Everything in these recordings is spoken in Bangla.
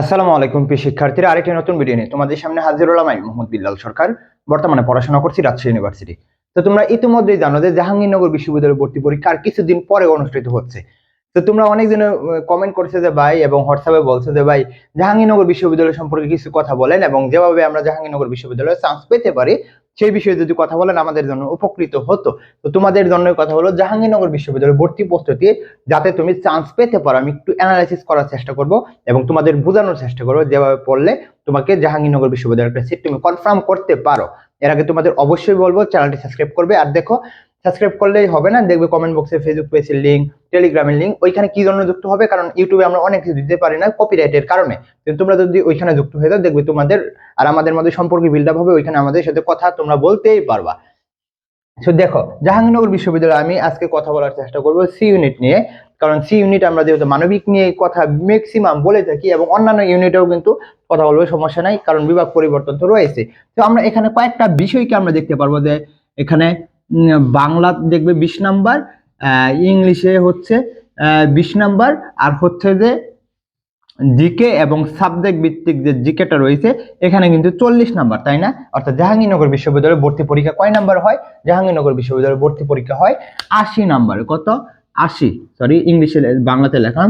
আসসালামু আলাইকুম, প্রিয় শিক্ষার্থীরা। আরেকটি নতুন ভিডিও নিয়ে তোমাদের সামনে হাজির হলাম আমি, মোহাম্মদ বিল্লাল সরকার। বর্তমানে পড়াশোনা করছি রাজশাহী ইউনিভার্সিটি তো তোমরা ইতিমধ্যেই জানো যে জাহাঙ্গীরনগর বিশ্ববিদ্যালয় ভর্তি পরীক্ষা আর কিছুদিন পরে অনুষ্ঠিত হচ্ছে। তো তোমরা অনেক দিনে কমেন্ট করছে যে, ভাই, এবং হোয়াটসঅ্যাপে বলছে যে, ভাই, জাহাঙ্গীরনগর বিশ্ববিদ্যালয় সম্পর্কে কিছু কথা বলেন এবং যেভাবে আমরা জাহাঙ্গীরনগর বিশ্ববিদ্যালয়ে চান্স পেতে পারি সেই বিষয়ে যদি কথা বলেন, আমাদের জন্য উপকৃত হতো। তো তোমাদের জন্য কথা হলো, জাহাঙ্গীরনগর বিশ্ববিদ্যালয়ের ভর্তি প্রস্তুতি, যাতে তুমি চান্স পেতে পারো। আমি একটু অ্যানালাইসিস করার চেষ্টা করব এবং তোমাদের বোঝানোর চেষ্টা করব যেভাবে পড়লে তোমাকে জাহাঙ্গীরনগর বিশ্ববিদ্যালয়ের একটা সিট তুমি কনফার্ম করতে পারো। এর আগে তোমাদের অবশ্যই বলব চ্যানেলটি সাবস্ক্রাইব করবে। আর দেখো সাবস্ক্রাইব করলেই হবে না, দেখবে কমেন্ট বক্সে ফেসবুক পেজের লিঙ্ক টেলিগ্রামের লিঙ্ক ওইখানে কি জন্য যুক্ত হবে? কারণ ইউটিউবে আমরা অনেক কিছু দিতে পারি না কপিরাইটের কারণে। কিন্তু তোমরা যদি ওইখানে যুক্ত হয়ে যাও, দেখবে তোমাদের আর আমাদের মধ্যে সম্পর্ক বিল্ড আপ হবে, ওইখানে আমাদের সাথে কথা তোমরা বলতেই পারবা। তো দেখো, জাহাঙ্গীরনগর বিশ্ববিদ্যালয়ে আমি আজকে কথা বলার চেষ্টা করব সি ইউনিট নিয়ে। কারণ সি ইউনিট আমরা যেহেতু মানবিক নিয়ে কথা ম্যাক্সিমাম বলে থাকি এবং অন্যান্য ইউনিটেও কিন্তু কথা বলব, সমস্যা নাই, কারণ বিভাগ পরিবর্তন তো রয়েছে। তো আমরা এখানে কয়েকটা বিষয়কে আমরা দেখতে পারব যে এখানে বাংলা দেখবে বিশ নাম্বার ইংলিশে হচ্ছে বিশ নাম্বার, আর হচ্ছে যে জিকে এবং সাবজেক্ট ভিত্তিক যে জিকেটা রয়েছে, এখানে কিন্তু চল্লিশ নাম্বার, তাই না? অর্থাৎ জাহাঙ্গীরনগর বিশ্ববিদ্যালয়ে ভর্তি পরীক্ষা কয় নাম্বার হয়? জাহাঙ্গীরনগর বিশ্ববিদ্যালয়ে ভর্তি পরীক্ষা হয় আশি নাম্বার, কত? আশি সরি ইংলিশে বাংলাতে লেখাম,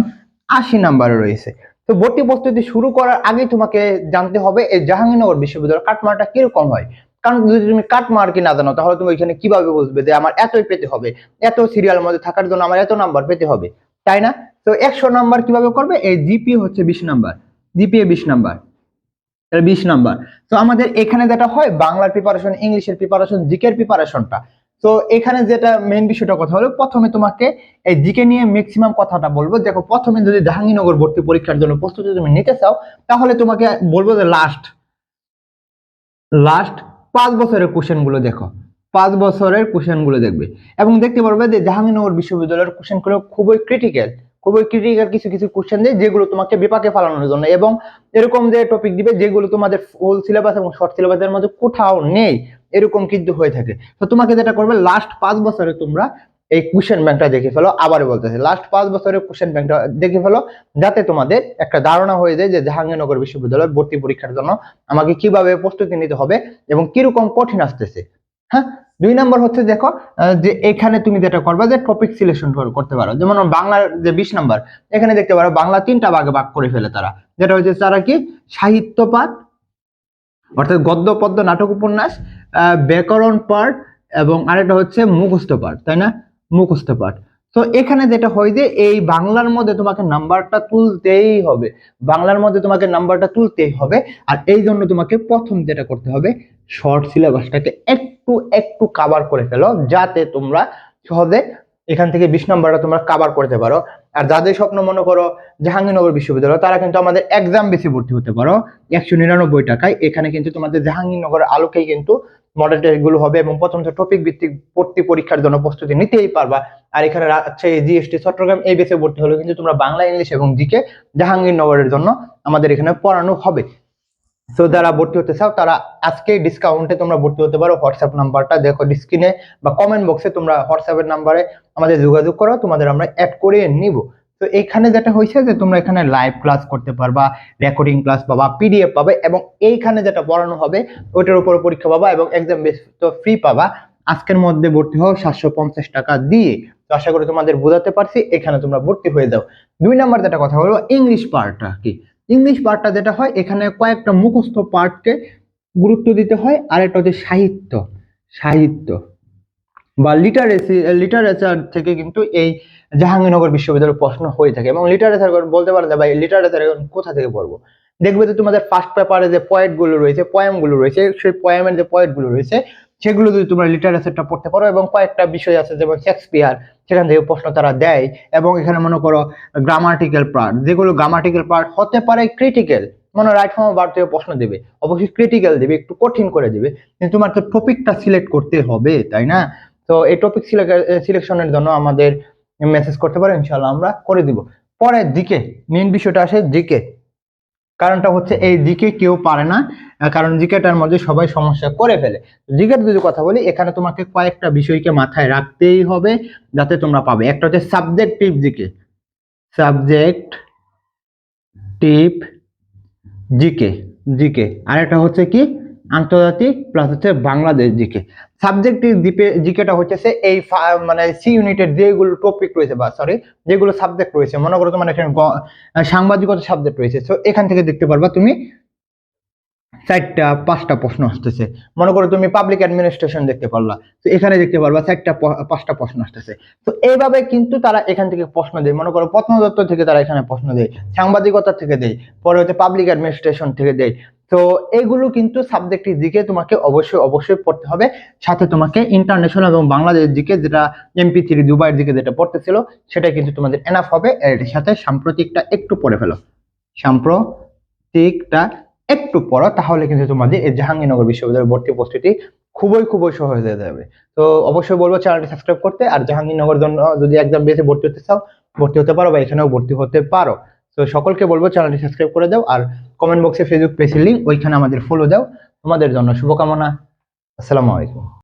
আশি নাম্বার রয়েছে। তো ভর্তি প্রস্তুতি শুরু করার আগে তোমাকে জানতে হবে, এই জাহাঙ্গীরনগর বিশ্ববিদ্যালয়ের কাটমারটা কীরকম হয়? কারণ যদি তুমি কাট কি না জানো, তাহলে তুমি ওইখানে কীভাবে বুঝবে যে আমার এতই পেতে হবে? এত সিরিয়াল মধ্যে থাকার জন্য আমার এত নাম্বার পেতে হবে, তাই না? তো একশো নাম্বার কীভাবে করবে? এই জিপি হচ্ছে বিশ নাম্বার জিপিএ বিশ নাম্বার বিশ নাম্বার তো আমাদের এখানে যেটা হয়, বাংলার প্রিপারেশন ইংলিশের প্রিপারেশন জিকের প্রিপারেশনটা তো এখানে যেটা মেন বিষয়টা কথা হলো, প্রথমে তোমাকে এই জিকে নিয়ে ম্যাক্সিমাম কথাটা বলব। দেখো, প্রথমে যদি জাহাঙ্গীরনগর ভর্তি পরীক্ষার জন্য প্রস্তুতি তুমি নিতে চাও, তাহলে তোমাকে বলব যে লাস্ট লাস্ট পাঁচ বছরের কোশ্চেনগুলো দেখো। পাঁচ বছরের কোশ্চেনগুলো দেখবে। এবং দেখতে পারবে যে জাহাঙ্গীরনগর বিশ্ববিদ্যালয়ের কোশ্চেনগুলো খুবই ক্রিটিক্যাল খুবই ক্রিটিক্যাল কিছু কিছু কোশ্চেন দেয় যেগুলো তোমাকে বিপাকে ফালানোর জন্য এবং এরকম যে টপিক দিবে যেগুলো তোমাদের ফুল সিলেবাস এবং শর্ট সিলেবাসের মধ্যে কোথাও নেই, এরকম কিন্তু হয়ে থাকে। তো তোমাকে যেটা করবে লাস্ট পাঁচ বছরে তোমরা এই কোশ্চেন ব্যাংকটা দেখে ফেলো। আবার বলতেছে লাস্ট পাঁচ বছরের কোশ্চেন ব্যাংকটা দেখে ফেলো, যাতে তোমাদের একটা ধারণা হয়ে যায় যে জাহাঙ্গীরনগর বিশ্ববিদ্যালয় ভর্তি পরীক্ষার জন্য আমাকে কীভাবে প্রস্তুতি নিতে হবে এবং কীরকম কঠিন আসতেছে। হ্যাঁ? দুই নম্বর হচ্ছে দেখো যে এখানে তুমি যেটা করবে যে টপিক সিলেকশন করতে পারো। যেমন বাংলার যে বিশ নাম্বার, এখানে দেখতে পারো বাংলা তিনটা ভাগে ভাগ করে ফেলে তারা। যেটা হচ্ছে তারা কি? সাহিত্য পাঠ অর্থাৎ গদ্য পদ্য নাটক উপন্যাস ব্যাকরণ পাঠ এবং আরেকটা হচ্ছে মুখস্থ পাঠ, তাই না? মুখস্থ পাঠ। তো এখানে যেটা হয় যে, এই বাংলার মধ্যে তোমাকে নাম্বারটা তুলতেই হবে। বাংলার মধ্যে তোমাকে নাম্বারটা তুলতেই হবে। আর এই জন্য তোমাকে প্রথম যেটা করতে হবে, শর্ট সিলেবাসটাকে একটু একটু কাভার করে ফেলো, যাতে তোমরা সহজে এখান থেকে বিশ নম্বরটা তোমরা কাভার করতে পারো। আর যাদের স্বপ্ন মনে করো জাহাঙ্গীরনগর বিশ্ববিদ্যালয়, তারা কিন্তু আমাদের এক্সাম বেশি ভর্তি হতে পারো। একশো নিরানব্বই টাকায়। এখানে কিন্তু তোমাদের জাহাঙ্গীরনগর আলোকেই কিন্তু মডেল টেস্টগুলো হবে এবং প্রথম টপিক ভিত্তিক ভর্তি পরীক্ষার জন্য প্রস্তুতি নিতেই পারবা। আর এখানে রাজশাহী জিএসটি চট্টগ্রাম এই বেসে ভর্তি হলে কিন্তু তোমরা বাংলা, ইংলিশ এবং জিকে জাহাঙ্গীরনগরের জন্য আমাদের এখানে পড়ানো হবে। তো যারা ভর্তি হতে চাও, তারা আজকে ডিসকাউন্টে তোমরা ভর্তি হতে পারো। হোয়াটসঅ্যাপ নাম্বারটা দেখো স্ক্রিনে বা কমেন্ট বক্সে তোমরা হোয়াটসঅ্যাপের নাম্বারে আমাদের যোগাযোগ করো। তোমাদের আমরা অ্যাড করে নিব। তো এখানে যেটা হয়েছে যে তোমরা এখানে লাইভ ক্লাস করতে পারবা রেকর্ডিং ক্লাস পাবা পিডিএফ পাবে এবং এইখানে যেটা পড়ানো হবে, ওইটার উপর পরীক্ষা পাবা এবং এক্সাম বেস তো ফ্রি পাবা। আজকের মধ্যে ভর্তি হও সাতশো পঞ্চাশ টাকা দিয়ে। তো আশা করি তোমাদের বোঝাতে পারছি, এখানে তোমরা ভর্তি হয়ে যাও। দুই নাম্বার যেটা কথা বলব ইংলিশ পার্টটা কি? ইংলিশ পার্টটা যেটা হয়, এখানে কয়েকটা মুখস্থ পার্টকে গুরুত্ব দিতে হয়, আর একটা হচ্ছে সাহিত্য। সাহিত্য বা লিটারেসি লিটারেচার থেকে কিন্তু এই জাহাঙ্গীরনগর বিশ্ববিদ্যালয়ের প্রশ্ন হয়ে থাকে এবং লিটারেচার বলতে পারে যে ভাই লিটারেচার কোথা থেকে পড়ব? দেখবে যে তোমাদের ফার্স্ট পেপারে যে পয়েন্টগুলো রয়েছে পয়েমগুলো রয়েছে, সেই পয়েমের যে পয়েন্টগুলো রয়েছে, সেগুলো যদি তোমরা লিটারেচারটা পড়তে পারো এবং কয়েকটা বিষয় আছে যেমন শেক্সপিয়ার সেখান থেকে প্রশ্ন তারা দেয় এবং এখানে মনে করো গ্রামাটিক্যাল পার্ট যেগুলো গ্রামাটিক্যাল পার্ট হতে পারে ক্রিটিক্যাল মনে রাইট ফর্ম বার থেকে প্রশ্ন দেবে, অবশ্যই ক্রিটিক্যাল দেবে, একটু কঠিন করে দেবে, কিন্তু তোমার তো টপিকটা সিলেক্ট করতে হবে, তাই না? তো এই টপিক সিলেকশনের জন্য আমাদের মেসেজ করতে পারো ইনশাল্লাহ আমরা করে দিব। পরের দিকে মেন বিষয়টা আসে দিকে কারণটা হচ্ছে এই দিকে কেউ পারে না কারণ জিকেটার মধ্যে সবাই সমস্যা করে ফেলে। জিকেট যদি কথা বলি, এখানে তোমাকে কয়েকটা বিষয়কে মাথায় রাখতেই হবে যাতে তোমরা পাবে। একটা হচ্ছে subject subjective GK. Subject tip GK. GK. আর একটা হচ্ছে কি? আন্তর্জাতিক প্লাস হচ্ছে বাংলাদেশ জিকে। সাবজেক্টিভ দ্বীপে জিকেটা হচ্ছে সে এই মানে সি ইউনিটের যেগুলো টপিক রয়েছে বা সরি যেগুলো সাবজেক্ট রয়েছে, মনে করো তোমার এখানে সাংবাদিকতা সাবজেক্ট রয়েছে। তো এখান থেকে দেখতে পারবা তুমি চারটা, পাঁচটা প্রশ্ন আসতেছে। মনে করো তুমি পাবলিক অ্যাডমিনিস্ট্রেশন দেখতে পারলা। তো এখানে দেখতে পারবা চারটা পাঁচটা প্রশ্ন আসতেছে। তো এইভাবে কিন্তু তারা এখান থেকে প্রশ্ন দেয়। মনে করো প্রত্নতত্ত্ব থেকে তারা এখানে প্রশ্ন দেয়, সাংবাদিকতা থেকে দেয়, পরে হচ্ছে পাবলিক অ্যাডমিনিস্ট্রেশন থেকে দেয়। তো এগুলো কিন্তু সাবজেক্টের দিকে তোমাকে অবশ্যই অবশ্যই পড়তে হবে। সাথে তোমাকে ইন্টারন্যাশনাল এবং বাংলাদেশের দিকে যেটা এমপি থ্রি দুবাইয়ের দিকে যেটা পড়তেছিল, সেটা কিন্তু তোমাদের এনাফ হবে। এর সাথে সাম্প্রতিকটা একটু পড়ে ফেলো। সাম্প্রতিকটা একটু পড়ো, তাহলে কিন্তু তোমাদের এই জাহাঙ্গীরনগর বিশ্ববিদ্যালয়ের ভর্তি প্রস্তুতি খুবই খুবই সহজ হয়ে যাবে। তো অবশ্যই বলব চ্যানেলটি সাবস্ক্রাইব করতে, আর জাহাঙ্গীরনগর জন্য যদি একদম বেশি ভর্তি হতে চাও, ভর্তি হতে পারো বা এখানেও ভর্তি হতে পারো। তো সকলকে বলব চ্যানেলটি সাবস্ক্রাইব করে দাও আর কমেন্ট বক্সে ফেসবুক পেজের লিঙ্ক ওইখানে আমাদের ফলো দাও। তোমাদের জন্য শুভকামনা। আসসালামু আলাইকুম।